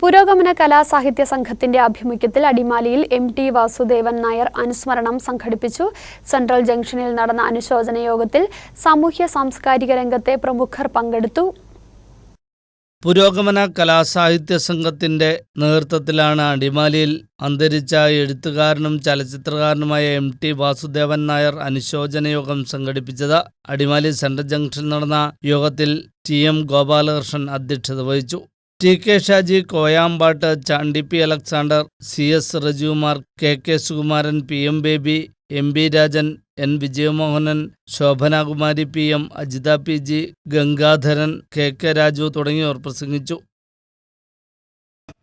പുരോഗമന കലാസാഹിത്യ സംഘത്തിന്റെ ആഭിമുഖ്യത്തിൽ അടിമാലിയിൽ എം ടി വാസുദേവൻ നായർ അനുസ്മരണം സംഘടിപ്പിച്ചു. സെൻട്രൽ ജംഗ്ഷനിൽ നടന്ന അനുശോചന യോഗത്തിൽ സാമൂഹ്യ സാംസ്കാരിക രംഗത്തെ പ്രമുഖർ പങ്കെടുത്തു. പുരോഗമന കലാസാഹിത്യ സംഘത്തിന്റെ നേതൃത്വത്തിലാണ് അടിമാലിയിൽ അന്തരിച്ച എഴുത്തുകാരനും ചലച്ചിത്രകാരനുമായ എം ടി വാസുദേവൻ നായർ അനുശോചന യോഗം സംഘടിപ്പിച്ചത്. അടിമാലി സെൻട്രൽ ജംഗ്ഷനിൽ നടന്ന യോഗത്തിൽ ടി എം ഗോപാലകൃഷ്ണൻ അധ്യക്ഷത വഹിച്ചു. T K Shaji Koyampattu Chandy P Alexander C S Rejukumar K K Sukumaran P M Baby M B Rajan N Vijayamohanan Shobhanakumari P M Ajitha P G Gangadharan K K Raju തുടങ്ങിയവർ പ്രസംഗിച്ചു.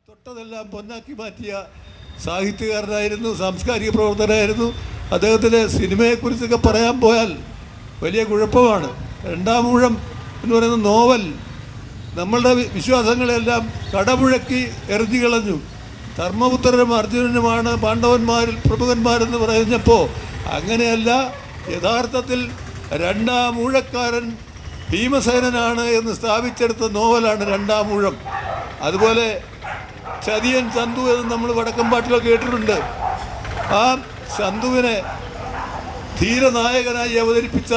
തൊട്ടതെല്ലാം പൊന്നാക്കി മാറ്റിയ സാഹിത്യകാരനായിരുന്നു സാംസ്കാരിക പ്രവർത്തകനായിരുന്നു. അദ്ദേഹത്തിന്റെ സിനിമയെക്കുറിച്ചൊക്കെ പറയാൻ പോയാൽ വലിയ കുഴപ്പമാണ്. രണ്ടാം ഊഴം എന്ന് പറയുന്ന നോവൽ നമ്മളുടെ വിശ്വാസങ്ങളെല്ലാം കടപുഴക്കി എറിഞ്ഞു കളഞ്ഞു. ധർമ്മപുത്രനും അർജുനനുമാണ് പാണ്ഡവന്മാരിൽ പ്രമുഖന്മാരെന്ന് പറഞ്ഞപ്പോൾ അങ്ങനെയല്ല യഥാർത്ഥത്തിൽ രണ്ടാം ഊഴക്കാരൻ ഭീമസേനനാണ് എന്ന് സ്ഥാപിച്ചെടുത്ത നോവലാണ് രണ്ടാം ഊഴം അതുപോലെ ചതിയൻ ചന്തു എന്ന് നമ്മൾ വടക്കം വടക്കമ്പാട്ടിലൊക്കെ കേട്ടിട്ടുണ്ട്. ആ ചന്തുവിനെ ധീരനായകനായി അവതരിപ്പിച്ച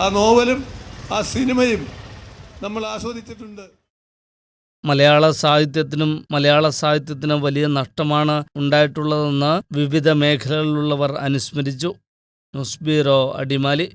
ആ നോവലും ആ സിനിമയും നമ്മൾ ആസ്വദിച്ചിട്ടുണ്ട്. മലയാള സാഹിത്യത്തിനും മലയാള സാഹിത്യത്തിനും വലിയ നഷ്ടമാണ് ഉണ്ടായിട്ടുള്ളതെന്ന് വിവിധ മേഖലകളിലുള്ളവർ അനുസ്മരിച്ചു. News bureau Adimali.